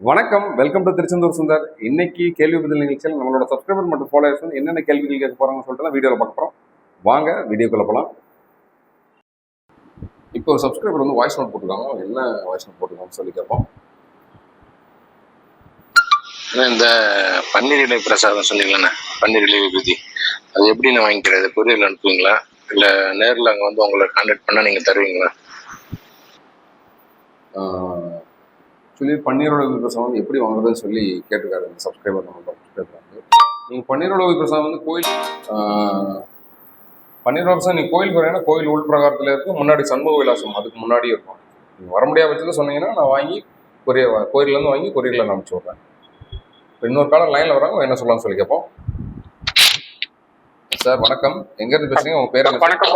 வணக்கம். Welcome to Tiruchendur Sundar. இன்னைக்கு கேள்வி பதில் நிகழ்ச்சியில் நம்மளோட சப்ஸ்கிரைபர் மற்றும் ஃபாலோவர்ஸ் வந்து என்னென்ன கேள்விகள் கேட்க போறாங்கன்னு சொல்லிட்டு தான் வீடியோவில் பார்க்க போகிறோம் வாங்க வீடியோக்குள்ள போகலாம் இப்போ ஒரு சப்ஸ்கிரைபர் வந்து வாய்ஸ் நோட் போட்டிருக்காங்க. என்ன வாய்ஸ் நோட் போட்டிருக்காங்கன்னு சொல்லி கேட்போம். இந்த பன்னீர் இலை பிரசாதம் சொன்னீங்களண்ணே? பன்னீர் இலை விபூதி. அது எப்படி நான் வாங்கிக்கிறது? கொரியரில் அனுப்புவீங்களா? இல்லை நேரில் அங்கே வந்து உங்களை கான்டாக்ட் பண்ணால் நீங்கள் தருவீங்களா? சொல்லி பன்னீரோட பிரசாதம் வந்து எப்படி வாங்குறதுன்னு சொல்லி கேட்டிருக்காரு இந்த சப்ஸ்கிரைபர் நம்ம சப்ஸ்கிரைபர் வந்து நீங்கள் பன்னீரோட பிரசாதம் வந்து கோயில் பன்னீரோட பிரசாதம் நீங்கள் கோயில் போகிறீங்கன்னா கோயில் உள் பிரகாரத்தில் இருக்கு முன்னாடி சண்முக விலாசம் அதுக்கு முன்னாடி இருக்கும். நீங்கள் வர முடியாத பட்சத்தில் சொன்னீங்கன்னா நான் வாங்கி கொரியர் கோயிலேருந்து வாங்கி கொரியரில் நான் அனுப்பிச்சி விட்றேன். இன்னொரு காலம் லைனில் வராங்க என்ன சொல்லலாம்னு சொல்லி கேட்போம். சார் வணக்கம். எங்கேருந்து பேசுறீங்க? உங்கள் பேர் வணக்கம்.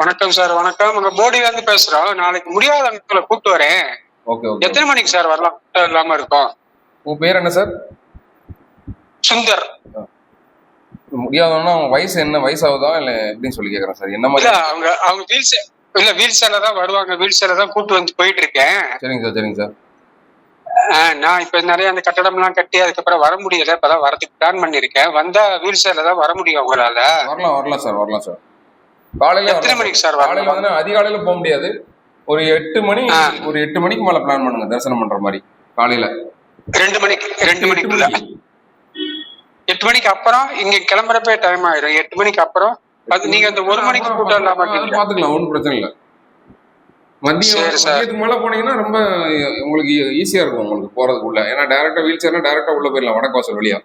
வணக்கம் சார் வணக்கம். உங்க போடியில இருந்து பேசுறோம் நாளைக்கு முடியாத அனுப்புல கூப்பிட்டு வரேன். Okay okay. எத்தனை மணிக்கு சார் வரலாம்? இல்லாம இருக்கும் உங்கள் பேர் என்ன சார்? சுந்தர். முடியாதவனா அவங்க வயசு என்ன? வயசாகுதா? இல்லை எப்படின்னு சொல்லி கேட்குறேன் சார். என்ன மாதிரி? அவங்க அவங்க வீல் சே இல்ல வீல் சேல தான் வருவாங்க. வீல் சேல தான் கூப்பிட்டு வந்து போயிட்டு இருக்கேன். சரிங்க சார் சரிங்க சார். நான் இப்ப நிறைய அந்த கட்டடம் எல்லாம் கட்டி அதுக்கப்புறம் வர முடியல. இப்பதான் வரதுக்கு பிளான் பண்ணிருக்கேன் வந்தா வீல் சேல தான் வர முடியும் உங்களால வரலாம் வரலாம் சார் வரலாம் சார். காலையில எத்தனை மணிக்கு சார் காலையில வந்து அதிகாலையில போக முடியாது. ஒரு எட்டு மணி. ஒரு எட்டு மணிக்கு மேல பிளான் பண்ணுங்க தரிசனம் பண்ற மாதிரி காலையில. ரெண்டு மணிக்கு ரெண்டு மணிக்குள்ள. மணிக்கு. எட்டு மணிக்கு அப்புறம் இங்க கிளம்புறப்பே டைம் ஆயிடும் எட்டு மணிக்கு அப்புறம் அது நீங்க அந்த ஒரு மணிக்கு கூட்டம் இல்லாம. பாத்துக்கலாம் ஒன்றும் பிரச்சனை இல்லை. மதியம் மேல போனீங்கன்னா ரொம்ப உங்களுக்கு ஈஸியா இருக்கும் உங்களுக்கு போறதுக்குள்ள. ஏன்னா டேரக்டா வீல் சேர்னா டேரக்டா உள்ள போயிடலாம் வடக்கு வழியா.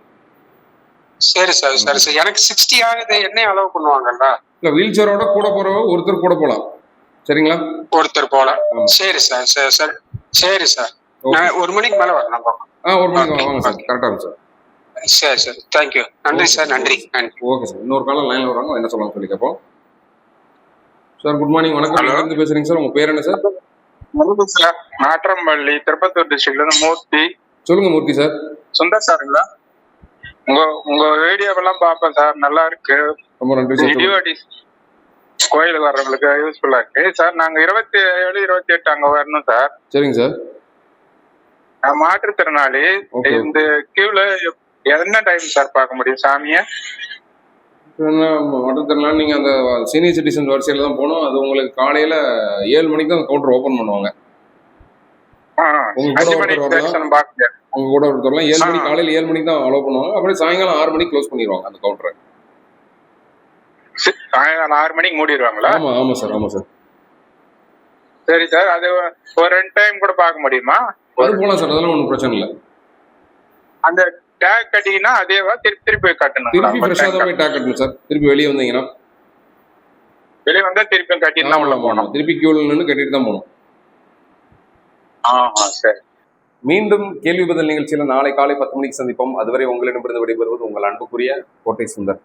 சரி சார் சரி சார். எனக்கு சிக்ஸ்டி ஆகுது என்ன அளவு பண்ணுவாங்கல்ல? இல்ல வீல் சேரோட கூட போறவங்க ஒருத்தர் கூட போலாம். சரிங்களா? ஒருத்தர் போல. சரி சார் சரி சார். சரி சார். ஒரு மணிக்கு மேல வரலாம் பாப்போம். ஆ ஒரு மணிக்கு வாங்க சார். கரெக்டா இருக்கும் சார். சரி சார். தேங்க்யூ நன்றி சார் நன்றி. நன்றி. Okay sir. இன்னொரு காலம் லைன்ல வராங்க என்ன சொல்லலாம் சொல்லி கேட்போம். சார் குட் மார்னிங் வணக்கம். இருந்து பேசுறீங்க சார்? உங்க பேர் என்ன சார்? வணக்கம் சார். நாற்றம்பள்ளி திருப்பத்தூர் டிஸ்ட்ரிக்ட்ல இருந்து மூர்த்தி. சொல்லுங்க மூர்த்தி சார். சுந்தர் சாருங்களா? உங்க உங்க வீடியோவெல்லாம் பார்ப்பேன் சார். நல்லா இருக்கு. ரொம்ப நன்றி. இடிவாடி கோயிலுக்கு வர்றவங்களுக்கு யூஸ்ஃபுல்லா இருக்கு. சார் நாங்க இருபத்தி ஏழு இருபத்தி எட்டு அங்க வரணும் சார். சரிங்க சார். நான் மாற்றுத்திறனாளி. இந்த கியூல என்ன டைம் சார் பார்க்க முடியும் சாமியை? என்ன மாற்றுத்திறனால நீங்க அந்த சீனியர் சிட்டிசன் வரிசையில தான் போகணும். அது உங்களுக்கு காலையில ஏழு மணிக்கு தான் கவுண்டர் ஓபன் பண்ணுவாங்க. உங்க கூட ஒருத்தர்லாம் ஏழு. மணிக்கு காலையில ஏழு மணிக்கு தான் அலோவ் பண்ணுவாங்க. அப்படியே சாயங்காலம் ஆறு மணிக்கு க்ளோஸ் பண்ணிடுவாங்க அந்த கவுண்டரை சாயங்காலம் ஆறு மணிக்கு மூடிடுவாங்களா ஆமா ஆமா சார் ஆமா சார். சரி சார் அது ஒரு ரெண்டு டைம் கூட பார்க்க முடியுமா? அது போலாம் சார் அதெல்லாம் ஒன்றும் பிரச்சனை இல்லை. அந்த டேக் கட்டிங்கன்னா அதேவா திருப்பி திருப்பி திருப்பி ஃப்ரெஷ்ஷாக தான் கட்டணும் போய் டேக் கட்டணும். சார். திருப்பி வெளியே வந்தீங்கன்னா. வெளியே வந்தா திருப்பி கட்டிட்டு தான் உள்ள. போகணும். திருப்பி கியூல நின்று கட்டிட்டு தான் போகணும். ஆஹா சரி. மீண்டும் கேள்வி பதில் நிகழ்ச்சியில் நாளை காலை பத்து மணிக்கு சந்திப்போம். அதுவரை உங்களிடமிருந்து விடைபெறுவது உங்கள் அன்புக்குரிய கோட்டை சுந்தர்.